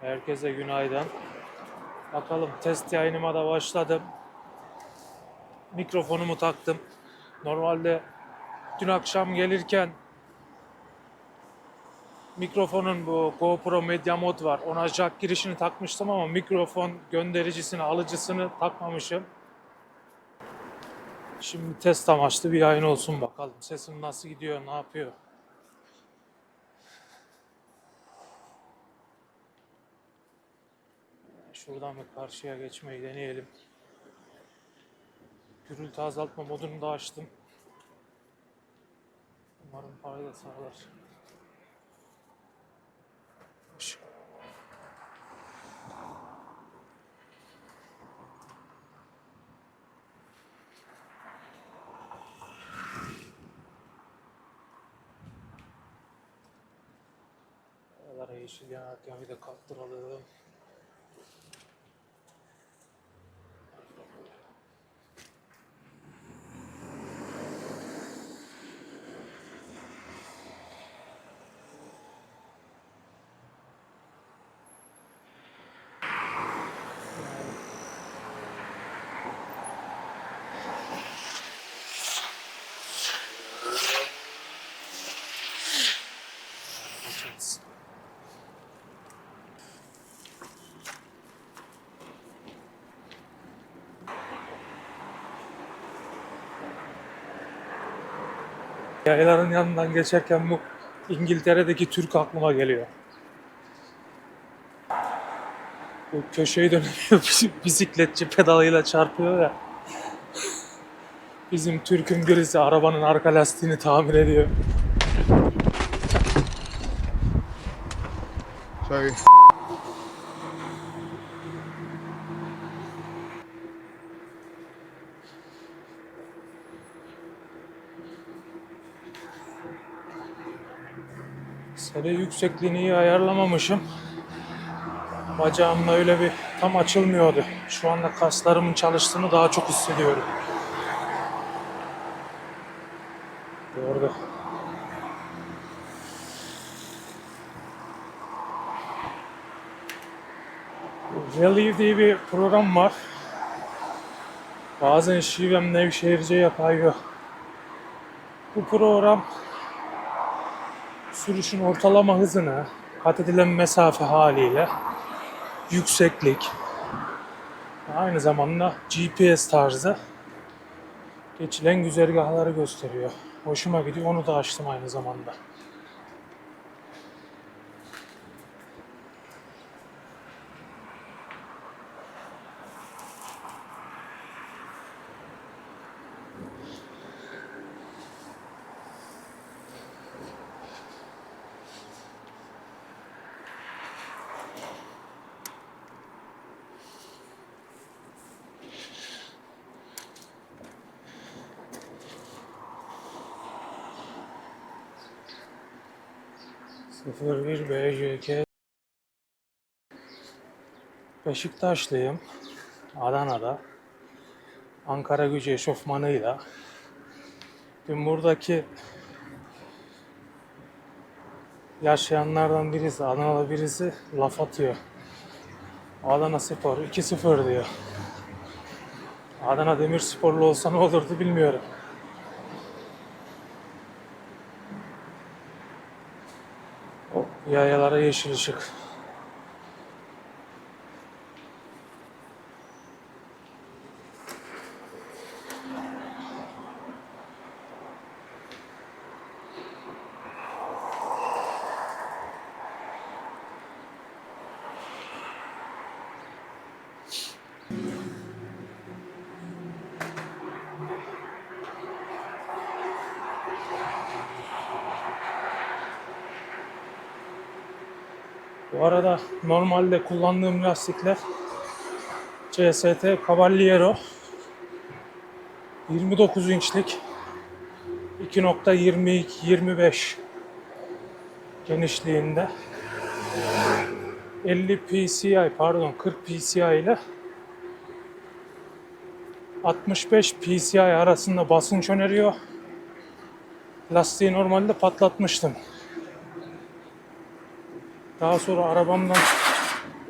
Herkese günaydın. Bakalım test yayınıma da başladım. Mikrofonumu taktım. Normalde dün akşam gelirken mikrofonun bu GoPro Media Mod var. Ona jack girişini takmıştım ama mikrofon göndericisini, alıcısını takmamışım. Şimdi test amaçlı bir yayın olsun bakalım. Sesim nasıl gidiyor, ne yapıyor? Şuradan bir karşıya geçmeyi deneyelim. Gürültü azaltma modunu da açtım. Umarım fayda sağlar. Işık. Buralara yeşil yanarken bir de kaptıralım. Geçeriz. Yayların yanından geçerken bu İngiltere'deki Türk aklıma geliyor. Bu köşeyi dönüyor, bisikletçi pedalıyla çarpıyor ya. Bizim Türk'ün birisi arabanın arka lastiğini tamir ediyor. Sorry. Sere yüksekliğini iyi ayarlamamışım. Bacağımla öyle bir tam açılmıyordu. Şu anda kaslarımın çalıştığını daha çok hissediyorum. Relieve diye bir program var. Bazen şivem Nevşehirce'ye kayıyor. Bu program sürüşün ortalama hızını, kat edilen mesafe haliyle yükseklik, aynı zamanda GPS tarzı geçilen güzergahları gösteriyor. Hoşuma gidiyor. Onu da açtım aynı zamanda. Sıfır bir BJK Beşiktaşlıyım. Adana'da. Ankara gücü eşofmanıyla. Dün buradaki yaşayanlardan birisi, Adanalı birisi laf atıyor. Adana Spor 2-0 diyor. Adana Demirsporlu olsa ne olurdu bilmiyorum. Yayalara yeşil ışık. Bu arada normalde kullandığım lastikler CST Cavaliero 29 inçlik 2.22-25 genişliğinde 50 PCI pardon 40 PCI ile 65 PCI arasında basınç öneriyor. Lastiği normalde patlatmıştım. Daha sonra arabamdan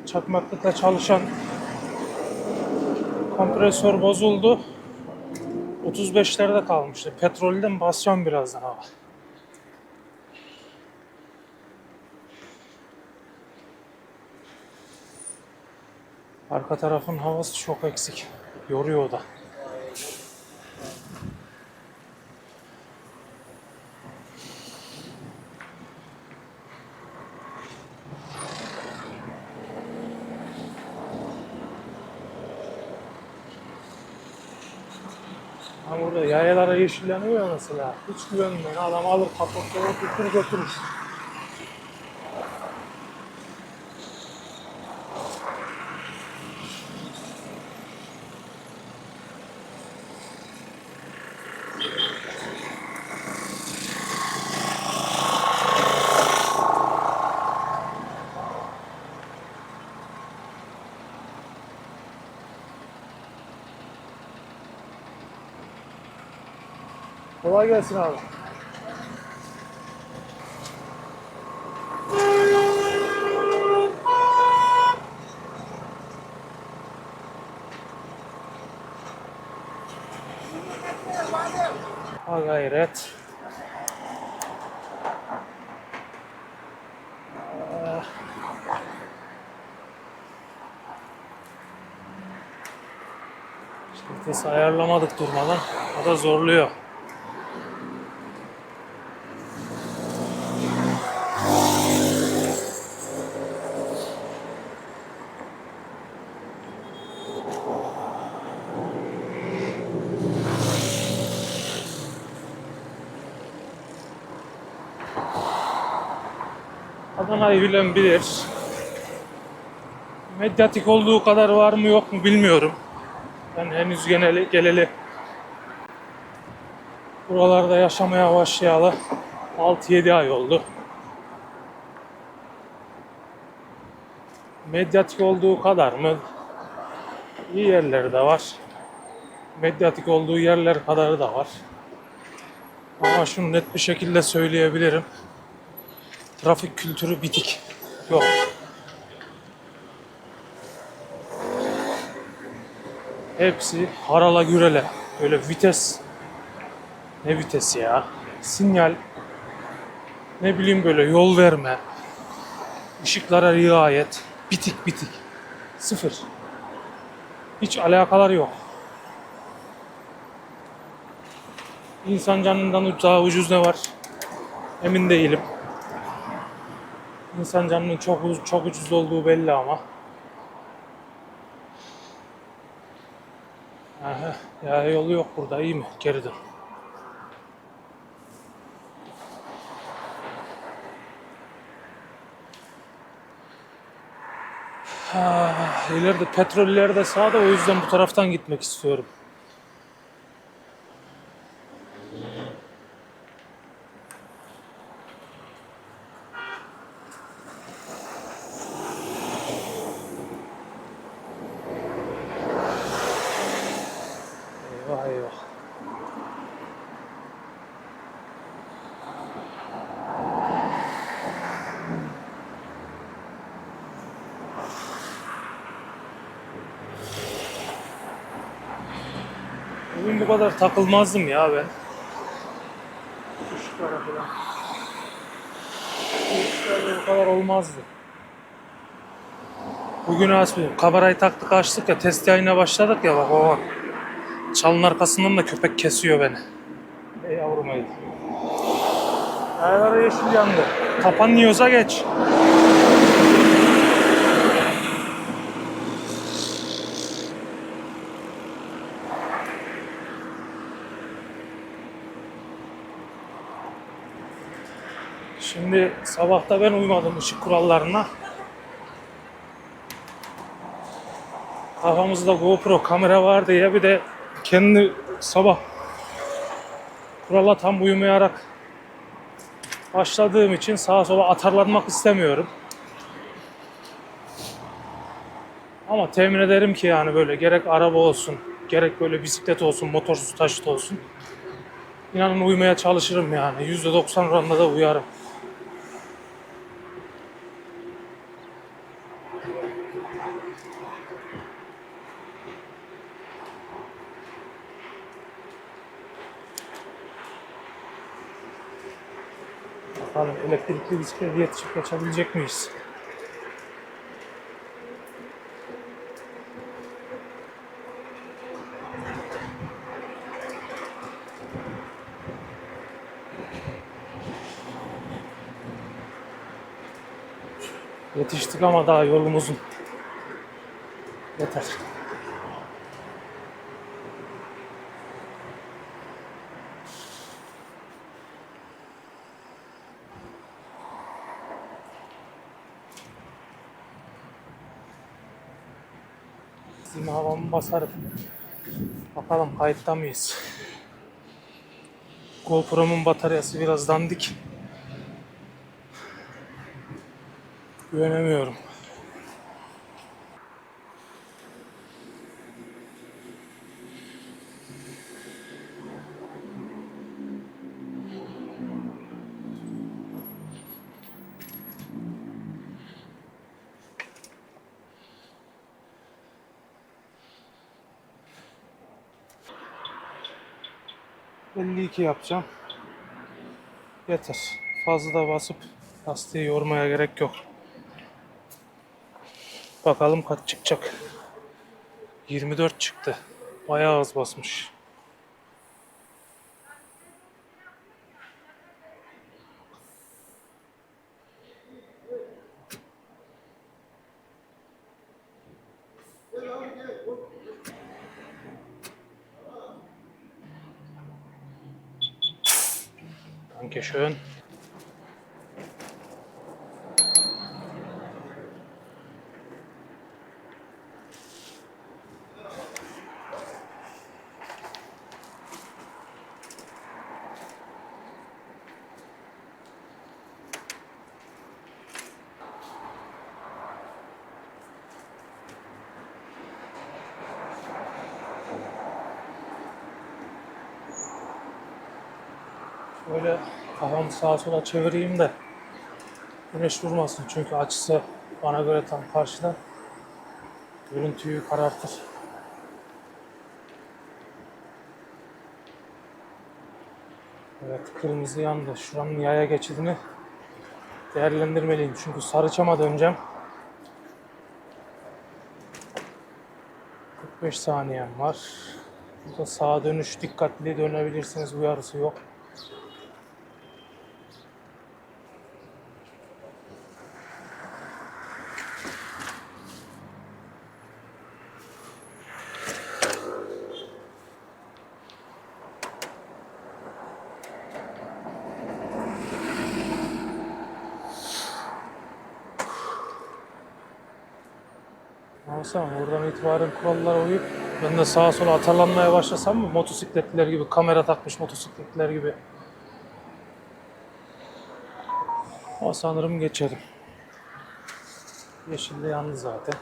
çakmaklıkla çalışan kompresör bozuldu. 35'lerde kalmıştı. Petrolden basacağım birazdan hava. Arka tarafın havası çok eksik. Yoruyor da. Ha burada yeşilleniyor mesela. Hiç güvenmeyin. Adam alır kapatları götürür götürür. Kolay gelsin abi. Ha gayret. Ah. Vites ayarlamadık durmadan. O da zorluyor. Adana'yı bilen bilir. Medyatik olduğu kadar var mı yok mu bilmiyorum. Ben henüz geneli, geleli buralarda yaşamaya başlayalı 6-7 ay oldu. Medyatik olduğu kadar mı? İyi yerleri de var. Medyatik olduğu yerler kadarı da var. Ama şunu net bir şekilde söyleyebilirim. Trafik kültürü bitik. Yok. Hepsi harala gürele. Böyle vites. Ne vitesi ya? Sinyal. Ne bileyim böyle yol verme. Işıklara riayet. Bitik bitik. Sıfır. Hiç alakalar yok. İnsan canından daha ucuz ne var? Emin değilim. İnsan canının çok çok ucuz olduğu belli ama. Aha, ya yolu yok burada iyi mi? Geri dön. Ah, ileride petroller de sağda o yüzden bu taraftan gitmek istiyorum. Eyvah eyvah. Bugün bu kadar takılmazdım ya ben. Işıklara falan. Işıklarda bu kadar olmazdı. Bugün asbı kamerayı taktık açtık ya test yayına başladık ya bak o bak. Çalın arkasından da köpek kesiyor beni. Ey yavrum ey. Ayarları yeşil yandı. Kapanıyorsa geç. Şimdi sabahta ben uymadım ışık kurallarına. Kafamızda GoPro kamera var diye bir de kendi sabah kurala tam uymayarak başladığım için sağa sola atarlanmak istemiyorum. Ama temin ederim ki yani böyle gerek araba olsun, gerek böyle bisiklet olsun, motorsuz taşıt olsun. İnanın uymaya çalışırım yani. %90 oranında da uyarım. Bakalım elektrikli bisiklete yetişip geçebilecek miyiz? Yetiştik ama daha yolumuzun. Yeter. Sizin havamı basarım. Bakalım kayıtta mıyız? GoPro'mun bataryası biraz dandik. Güvenemiyorum. ...52 yapacağım. Yeter. Fazla da basıp lastiği yormaya gerek yok. Bakalım kaç çıkacak. 24 çıktı. Bayağı az basmış. Dankeschön. Böyle kafamı sağa sola çevireyim de güneş vurmasın çünkü açısı bana göre tam karşıda görüntüyü karartır. Evet kırmızı yandı. Şuranın yaya geçidini değerlendirmeliyim çünkü Sarıçam'a döneceğim. 45 saniyem var. Burada sağa dönüş dikkatli dönebilirsiniz uyarısı yok. Alsam oradan itibaren kurallara uyup ben de sağa sola atarlanmaya başlasam mı motosikletliler gibi kamera takmış motosikletliler gibi. O sanırım geçerim. Yeşil de yandı zaten.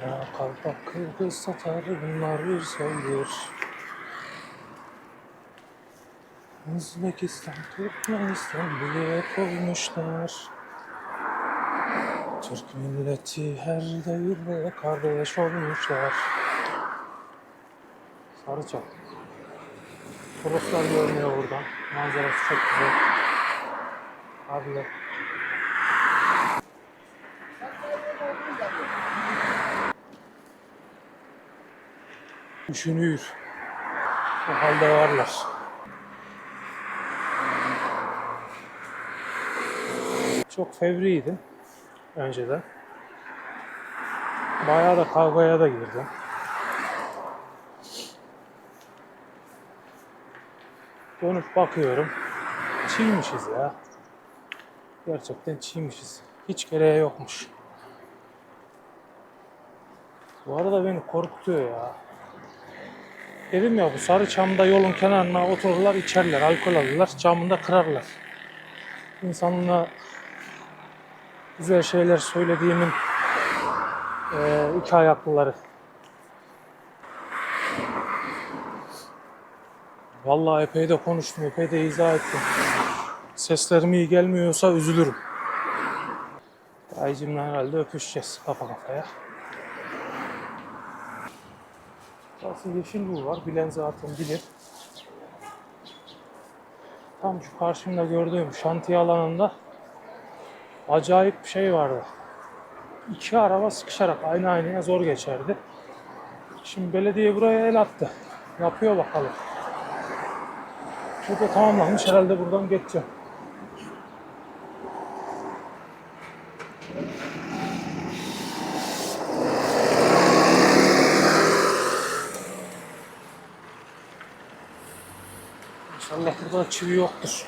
Kara kalpak kırgız satar bunlar söylüyor. Özbekistan, Türkmenistan bile koymuşlar. Türk milleti her devirde kardeş olmuşlar. Sarıçam. Toroslar görünüyor buradan. Manzarası çok güzel. Abiler. Düşünüyor. O halde varlar. Çok fevriydim önceden. Bayağı da kavgaya da girdim. Dönüp bakıyorum. Çiğmişiz ya. Gerçekten çiğmişiz. Hiç gereği yokmuş. Bu arada beni korkutuyor ya. Dedim ya bu sarı çamda yolun kenarına otururlar içerler, alkol alırlar, camını da kırarlar. İnsanına güzel şeyler söylediğimin eee iki ayaklıları. Vallahi epey de konuştum, epey de izah ettim. Seslerim iyi gelmiyorsa üzülürüm. Dayıcımla herhalde öpüşeceğiz kafa kafaya. Burası yeşil bu var. Bilen zaten bilir. Tam şu karşımda gördüğüm şantiye alanında acayip bir şey vardı. İki araba sıkışarak aynı aynaya zor geçerdi. Şimdi belediye buraya el attı. Yapıyor bakalım. Bu da tamamlanmış. Herhalde buradan geçeceğim. Da çivi yoktur.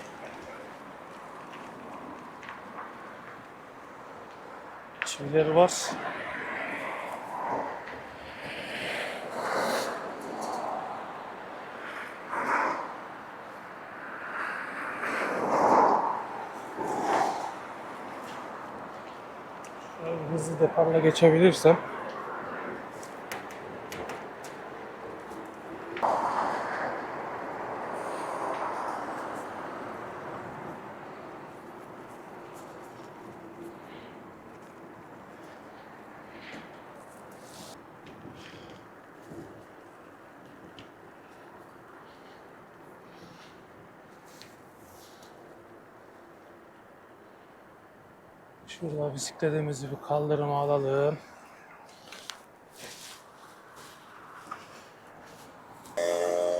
Çivileri var. Şöyle hızlı deparla geçebilirsem. Bisikletimizi bir kaldırıma alalım.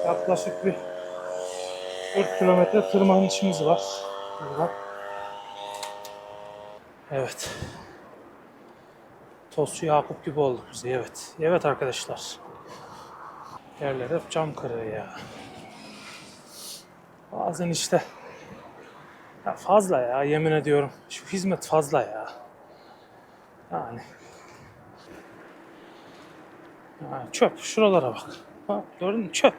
Yaklaşık bir 4 kilometre tırmanışımız var. Burada. Evet. Tostçu Yakup gibi olduk biz. Evet. Evet arkadaşlar. Yerler hep cam kırığı ya. Bazen işte ya fazla ya yemin ediyorum. Şu hizmet fazla ya. Yani. Ha, çöp. Şuralara bak. Bak gördün mü? Çöp.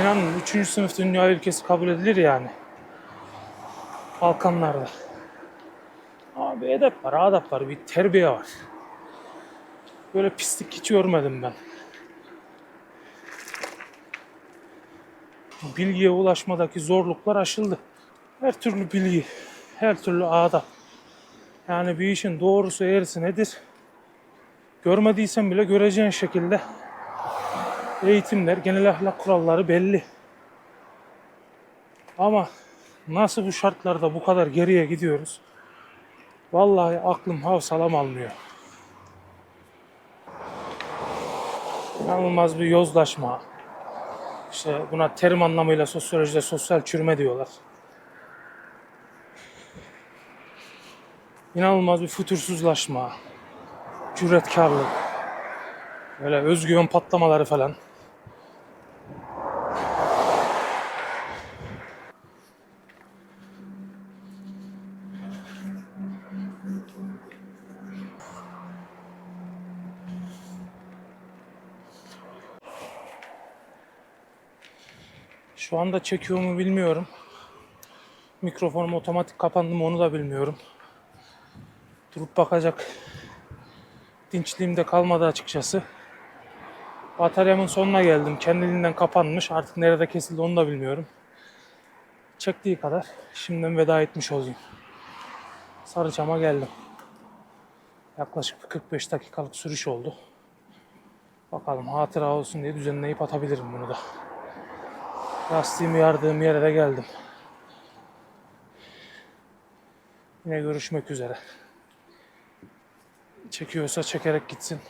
İnanın 3. sınıf dünya ülkesi kabul edilir yani. Balkanlarda. Abi edep var, adap var, bir terbiye var. Böyle pislik hiç görmedim ben. bilgiye ulaşmadaki zorluklar aşıldı. Her türlü bilgi, her türlü adab. Yani bir işin doğrusu eğrisi nedir? Görmediysen bile göreceğin şekilde eğitimler, genel ahlak kuralları belli. Ama nasıl bu şartlarda bu kadar geriye gidiyoruz? Vallahi aklım havsalam almıyor. İnanılmaz bir yozlaşma, işte buna terim anlamıyla sosyolojide sosyal çürüme diyorlar. İnanılmaz bir fütursuzlaşma, cüretkarlık, böyle özgüven patlamaları falan. Şu anda çekiyor mu bilmiyorum. Mikrofonum otomatik kapandı mı onu da bilmiyorum. Durup bakacak dinçliğim de kalmadı açıkçası. Bataryamın sonuna geldim. Kendiliğinden kapanmış. Artık nerede kesildi onu da bilmiyorum. Çektiği kadar şimdiden veda etmiş olayım. Sarıçam'a geldim. Yaklaşık bir 45 dakikalık sürüş oldu. Bakalım hatıra olsun diye düzenleyip atabilirim bunu da. Lastiğimi yardığım yere de geldim. Yine görüşmek üzere. Çekiyorsa çekerek gitsin.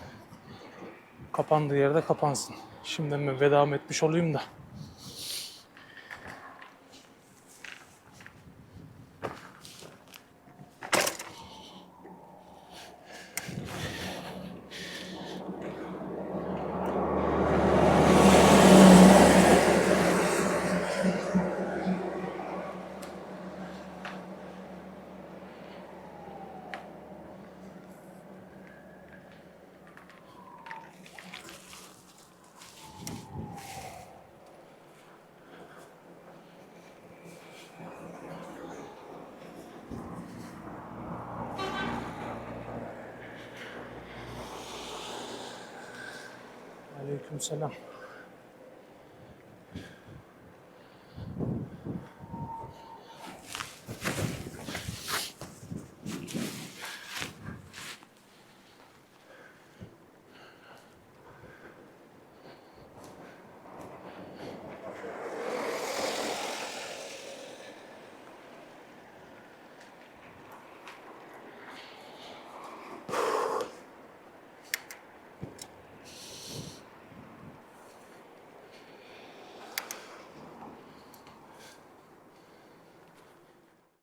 Kapandığı yerde kapansın. Şimdiden ben vedam etmiş olayım da. عليكم السلام.